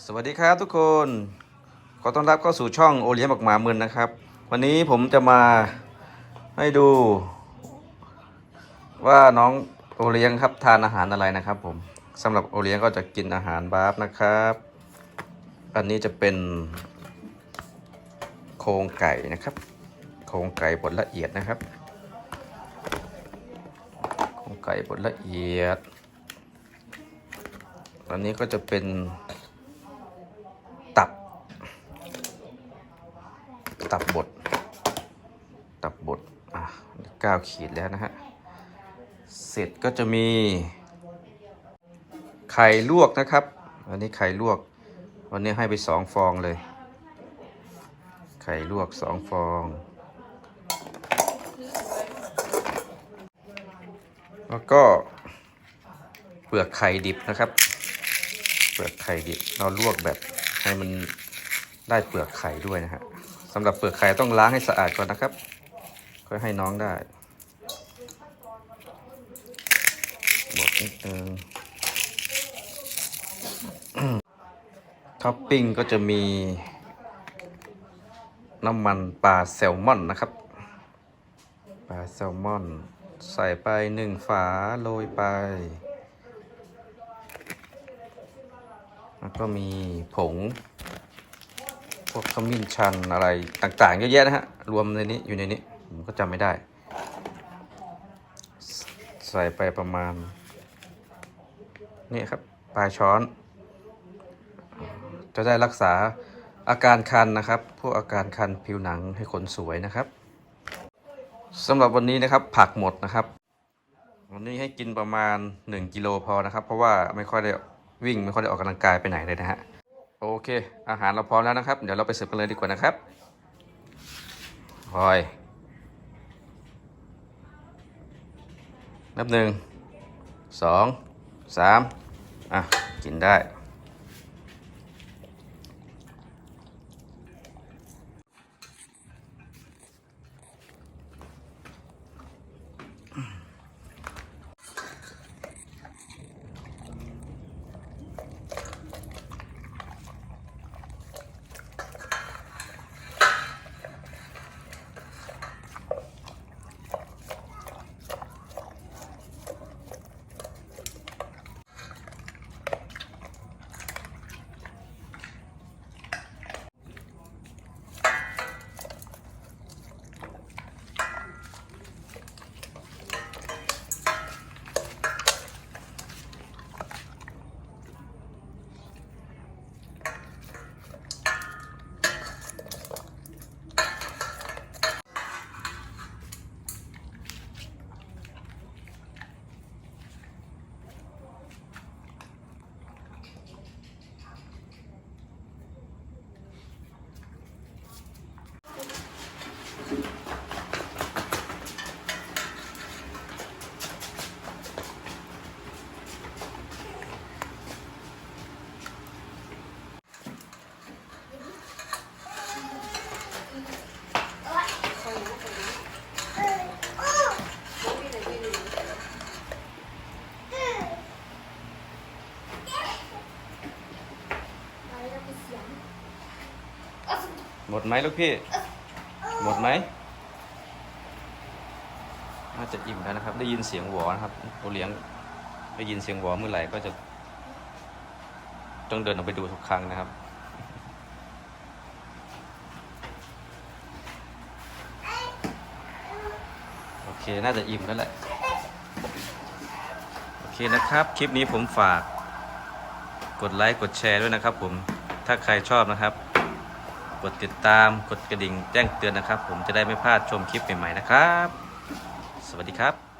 สวัสดีครับทุกคน ขอต้อนรับเข้าสู่ช่องโอเลี้ยงบักหมาเมึนนะครับ วันนี้ผมจะมาให้ดู ว่าน้องโอเลี้ยงครับทานอาหารอะไรนะครับ ผมสำหรับโอเลี้ยงก็จะกินอาหารบาร์ฟนะครับ อันนี้จะเป็นโครงไก่นะครับ โครงไก่บดละเอียดนะครับ โครงไก่บดละเอียดอันนี้ก็จะเป็นตับ ตับบด ตับบดอะเก้าขีดแล้วนะฮะ เสร็จก็จะมี ไข่ลวกนะครับ อันนี้ไข่ลวก วันนี้ให้ไปสองฟองเลย ไข่ลวกสองฟอง แล้วก็เปลือกไข่ดิบนะครับ เปลือกไข่ดิบ เราลวกแบบให้มันได้เปลือกไข่ด้วยนะฮะ สำหรับเปลือกไข่ต้องล้างให้สะอาดก่อนนะครับ ค่อยให้น้องได้บดนิดนึงท็อปปิ้งก็จะมี น้ำมันปลาแซลมอนนะครับ ปลาแซลมอน ใส่ไปหนึ่งฝาโรยไป แล้วก็มีผง พวกขมิ้นชันอะไรต่างๆเยอะแยะนะฮะ รวมในนี้อยู่ในนี้ ผมก็จำไม่ได้ ใส่ไปประมาณ นี่ครับ ปลายช้อน จะได้รักษาอาการคันนะครับ พวกอาการคันผิวหนังให้ขนสวยนะครับสำหรับวันนี้นะครับผักหมดนะครับ วันนี้ให้กินประมาณ 1กิโลพอนะครับ เพราะว่าไม่ค่อยได้วิ่งไม่ค่อยได้ออกกำลังกายไปไหนเลยนะฮะ โอเค อาหารเราพร้อมแล้วนะครับ เดี๋ยวเราไปเสิร์ฟกันเลยดีกว่านะครับคอย นับหนึ่งสองสามอะ กินได้ หมดไหมลูกพี่ หมดไหมน่าจะอิ่มแล้วนะครับ ได้ยินเสียงหวอนะครับตัวเลี้ยงได้ยินเสียงหวอเมื่อไหร่ก็จะ ต้องเดินออกไปดูทุกครั้งนะครับโอเคน่าจะอิ่มแล้วแหละโอเคนะครับ คลิปนี้ผมฝาก กดไลค์กดแชร์ด้วยนะครับ ผมถ้าใครชอบนะครับ กดติดตามกดกระดิ่งแจ้งเตือนนะครับ ผมจะได้ไม่พลาดชมคลิปใหม่ๆนะครับ สวัสดีครับ